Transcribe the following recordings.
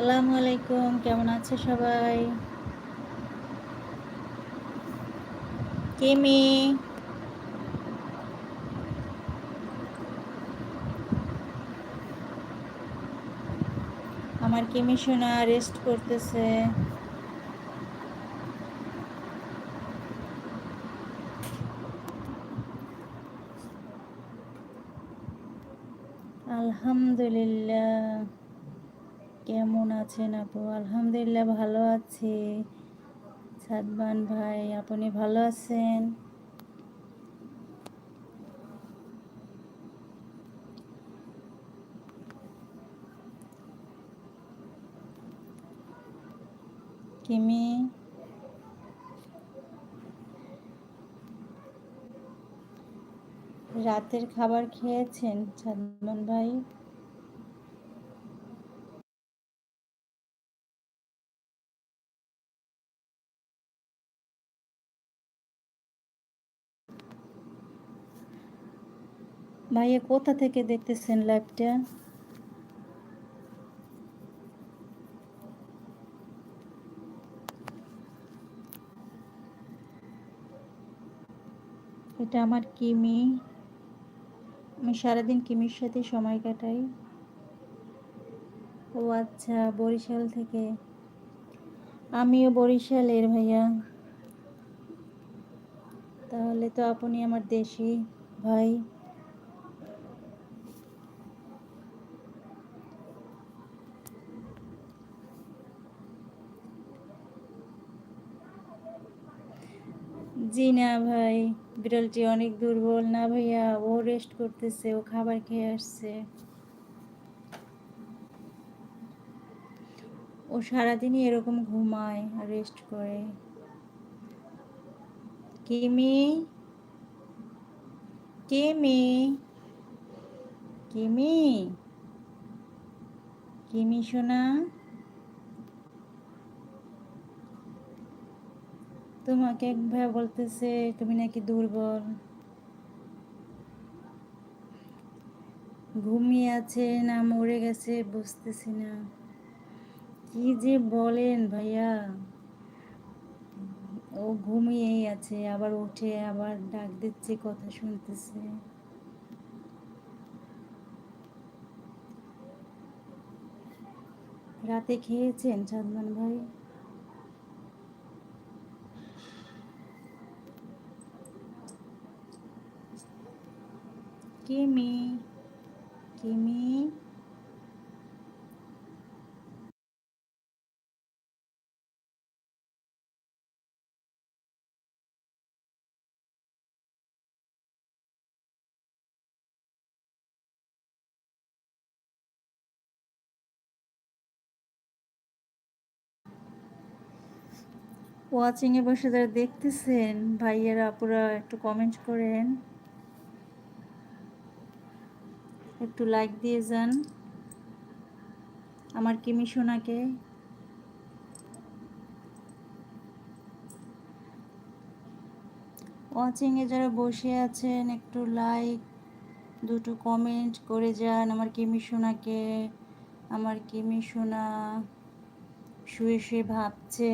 আসসালামু আলাইকুম কেমন আছে সবাই? কেমি আমার কেমি সোনা রেস্ট করতেছে। আলহামদুলিল্লাহ। কেমন আছেন আপু? আলহামদুলিল্লাহ ভালো আছি। সাদমান ভাই, আপনি ভালো আছেন? কিমি? রাতের খাবার খেয়েছেন সাদমান ভাই? ভাইয়া, কোথা থেকে দেখতেছেন লাইভটা? এটা আমার কিমি। আমি সারাদিন কিমির সাথে সময় কাটাই। ও আচ্ছা বরিশাল থেকে। আমিও বরিশালের ভাইয়া। তাহলে তো আপনি আমার দেশি ভাই। জি না ভাই, বিড়ালটি অনেক দুর্বল। না ভাইয়া, ও রেস্ট করতেছে, ও খাবার খেয়ে আসছে। ও সারাদিনই এরকম ঘুমায় রেস্ট করে। কিমি কিমি কিমি কিমি সোনা? তোমাকে একবার বলতেছে, তুমি নাকি দুর্বল। ঘুমিয়ে আছে না, মরে গেছে, বুঝতেছি না। কি যে বলেন ভাইয়া। ও ঘুমিয়েই আছে, আবার উঠে আবার ডাক দিচ্ছে, কথা শুনতেছে। রাতে খেয়েছেন সাদমান ভাই? কিমি কিমি ওয়াচিংয়ে বসে যারা দেখতেছেন ভাইয়েরা আপুরা একটু কমেন্ট করেন। একটু লাইক দিয়ে যান। আমার কিমি সোনাকে। ওয়াচিংয়ে যারা বসে আছেন, একটু লাইক দুটো কমেন্ট করে যান। আমার কিমি সোনাকে, আমার কিমি সোনা শুয়ে শুয়ে ভাবছে।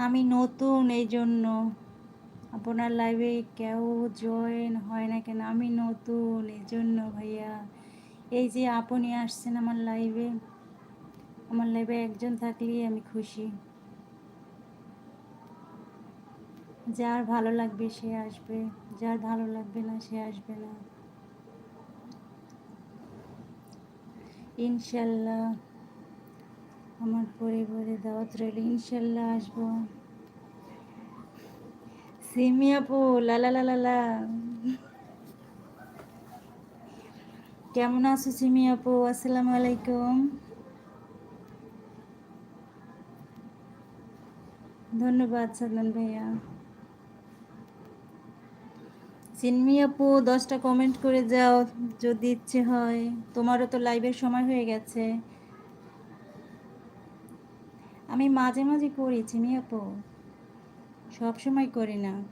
আমি নতুন এই জন্য। আপনার লাইভে কেউ জয়েন হয় না কেন? আমি নতুন এই জন্য ভাইয়া। এই যে আপনি আসছেন আমার লাইভে আমার লাইভে একজন থাকলেই আমি খুশি। যার ভালো লাগবে সে আসবে। যার ভালো লাগবে না সে আসবে না। ইনশাল্লাহ। আমার পরিবারে দাওয়াত রইল ইনশাল্লাহ আসব। সিমি আপু লালা লালা কেমন আছো সিমি আপু? আসসালামু আলাইকুম। ধন্যবাদ সাদমান ভাইয়া। চিন্মি আপু, দশটা কমেন্ট করে যাও, যদি ইচ্ছে হয়। তোমারও তো লাইভের সময় হয়ে গেছে। আমি মাঝে মাঝে করি সব সবসময় করি না।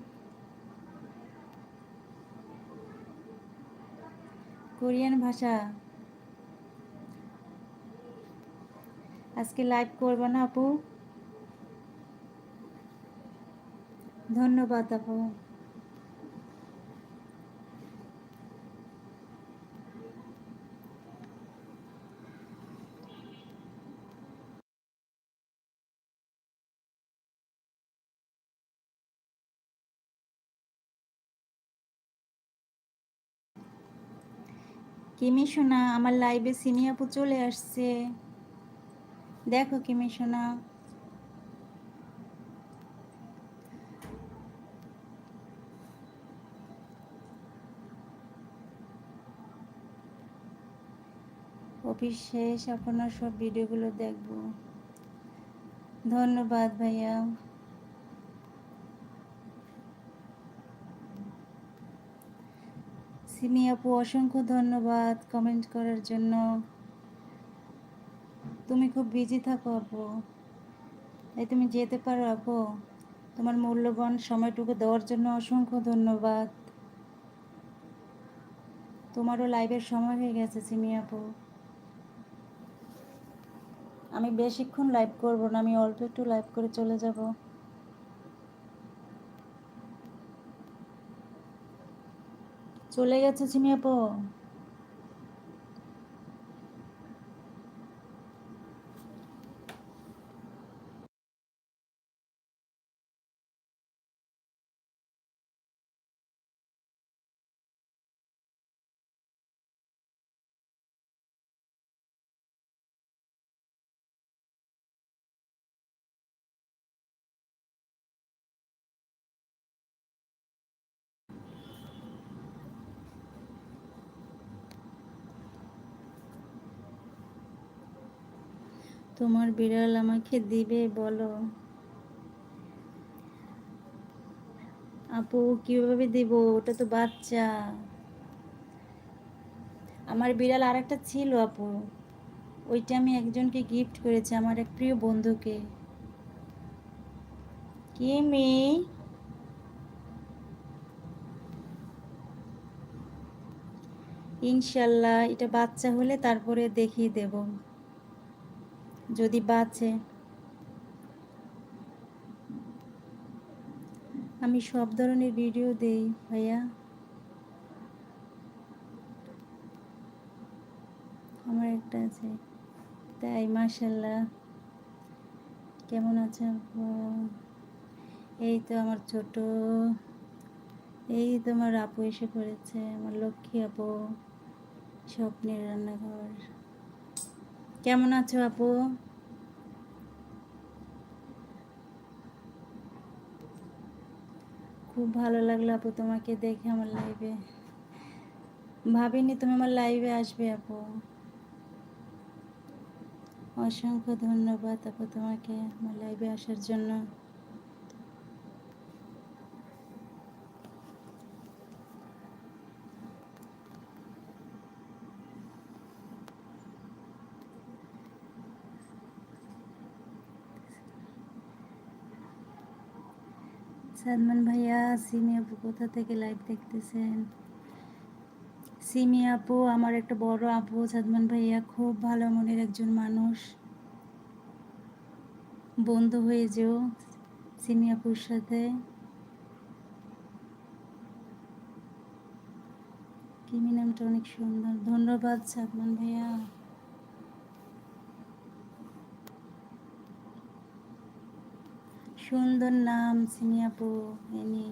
কোরিয়ান ভাষা। আজকে লাইভ করব না আপু। ধন্যবাদ আপু। কিমি সোনা, আমার লাইভে সিমি আপু চলে আসছে। দেখো কিমি সোনা। অফিস শেষ, আপনার সব ভিডিওগুলো দেখব। ধন্যবাদ ভাইয়া। সিমি আপু, অসংখ্য ধন্যবাদ কমেন্ট করার জন্য। তুমি খুব বিজি থাকো আপু। তাই তুমি যেতে পারো আপু। তোমার মূল্যবান সময়টুকু দেওয়ার জন্য অসংখ্য ধন্যবাদ। তোমারও লাইভের সময় হয়ে গেছে সিমি আপু। আমি বেশিক্ষণ লাইভ করব না, আমি অল্প একটু লাইভ করে চলে যাব। চলে গেছে সিমি আপু তোমার বিড়াল আমাকে দিবে, বলো। আপু, কীভাবে দিব? ওটা তো বাচ্চা। আমার বিড়াল আর একটা ছিল, আপু। ওইটা আমি একজনকে গিফট করেছি, আমার এক প্রিয় বন্ধুকে। কি মেয়ে? ইনশাল্লাহ, এটা বাচ্চা হলে তারপরে দেখিয়ে দেব। যদি বাঁচে। আমি সব ধরনের ভিডিও দেই, ভাইয়া। আমার একটা আছে। তাই মাশাল্লাহ কেমন আছে আপু? এই তো আমার ছোট। এই তো আমার আপু এসে পড়েছে, আমার লক্ষ্মী আপু। স্বপ্নের রান্নাঘর। কেমন আছো আপু? খুব ভালো লাগল আপু তোমাকে দেখে আমার লাইভে ভাবিনি তুমি আমার লাইভে আসবে আপু। অসংখ্য ধন্যবাদ আপু তোমাকে আমার লাইভে আসার জন্য। সাদমান ভাইয়া, সিমি আপু কোথা থেকে লাইভ দেখতেছেন? সিমি আপু, আমার একটা বড় আপু সাদমান ভাইয়া, খুব ভালো মনের একজন মানুষ। বন্ধু হয়ে যেও সিমি আপুর সাথে। কিমি নামটা অনেক সুন্দর। ধন্যবাদ সাদমান ভাইয়া। সুন্দর নাম সিমি আপু এনি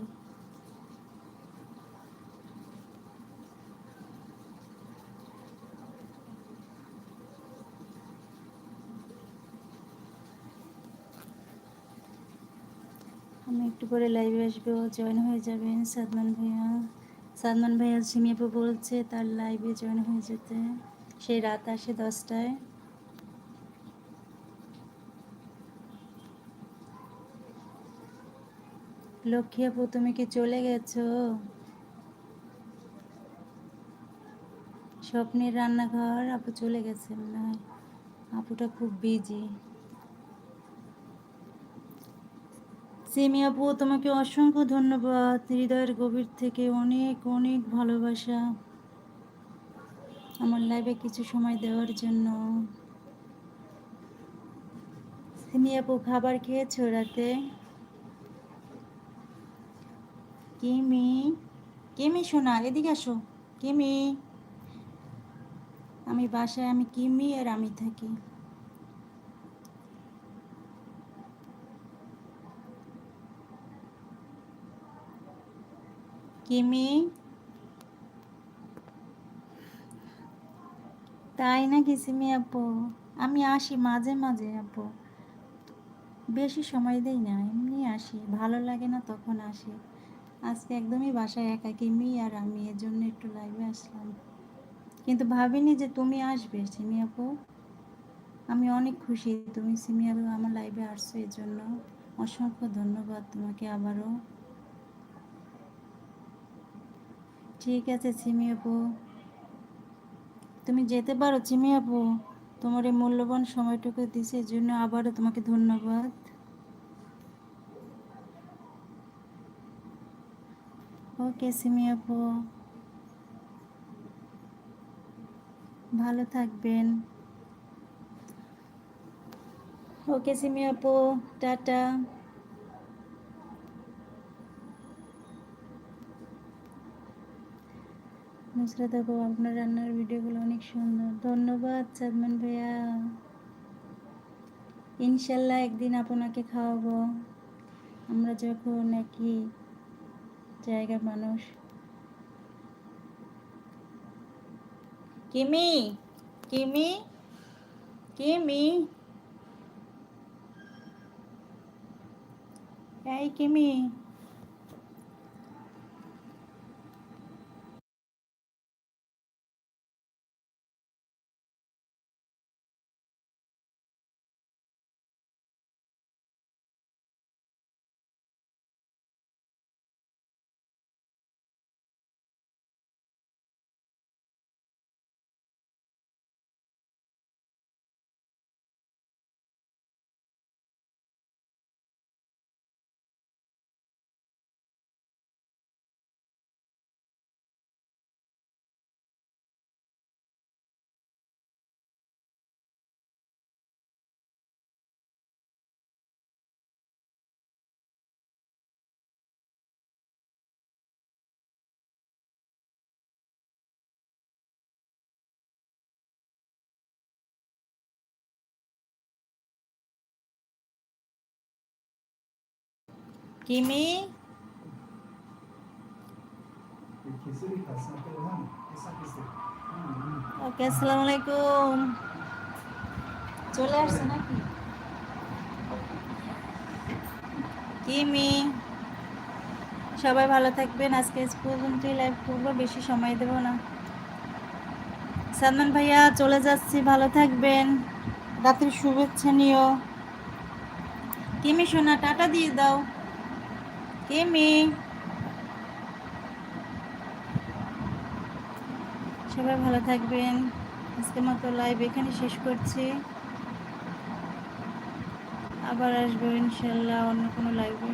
আমি একটু পরে লাইভে আসব জয়েন হয়ে যাবেন সাদমান ভাইয়া। সাদমান ভাইয়া সিমিয়াপু বলছে, তার লাইভে জয়েন হয়ে যেতে। সেই রাত আসে দশটায়। লক্ষ্মী আপু, তুমি কি চলে গেছো? স্বপ্নের রান্নাঘর আপু চলে গেছে হয়। আপুটা খুব বিজি সিমি আপু, তোমাকে অসংখ্য ধন্যবাদ। হৃদয়ের গভীর থেকে অনেক অনেক ভালোবাসা আমার লাইভে কিছু সময় দেওয়ার জন্য। সিমি আপু, খাবার খেয়েছো রাতে? কিমি কিমি শোনা এদিকে আসো। কিমি। আমি বাসায়, আমি কিমি আর আমি থাকি। কিমি। তাই নাকি সিমি আপু? আমি আসি মাঝে মাঝে আপু। বেশি সময় দেই না, এমনি আসি। ভালো লাগে না তখন আসি। আজকে একদমই বাসায় একা কিমি আর আমি, এর জন্য একটু লাইভে আসলাম। কিন্তু ভাবিনি যে তুমি আসবে, সিমি আপু। আমি অনেক খুশি, তুমি সিমি আপু আমার লাইভে আসছো, এর জন্য অসংখ্য ধন্যবাদ তোমাকে আবারও। ঠিক আছে, সিমি আপু। তুমি যেতে পারো চিমি আপু। তোমার এই মূল্যবান সময়টুকু দিছে জন্য আবারও তোমাকে ধন্যবাদ। ওকে সিমি আপু ভালো থাকবেন। ওকে সিমি আপু টাটা। নুসরাত আপু, আপনার রান্নার ভিডিওগুলো অনেক সুন্দর। ধন্যবাদ, সাদমান ভাইয়া। ইনশাল্লাহ একদিন আপনাকে খাওয়াবো। আমরা যখন একই জায়গার মানুষ। কিমি কিমি কিমি। এই কিমি। কিমি ওকে আসসালামু আলাইকুম চলে আসছে নাকি? কিমি সবাই ভালো থাকবেন। আজকে আজ পর্যন্তই লাইভ করব বেশি সময় দেব না। সালমান ভাইয়া চলে যাচ্ছি। ভালো থাকবেন। রাত্রির শুভেচ্ছা নিও। কিমি সোনা টাটা দিয়ে দাও। কিমি সবাই ভালো থাকবেন। আজকের মতো লাইভ এখানে শেষ করছি। আবার আসব ইনশাল্লাহ অন্য কোনো লাইভে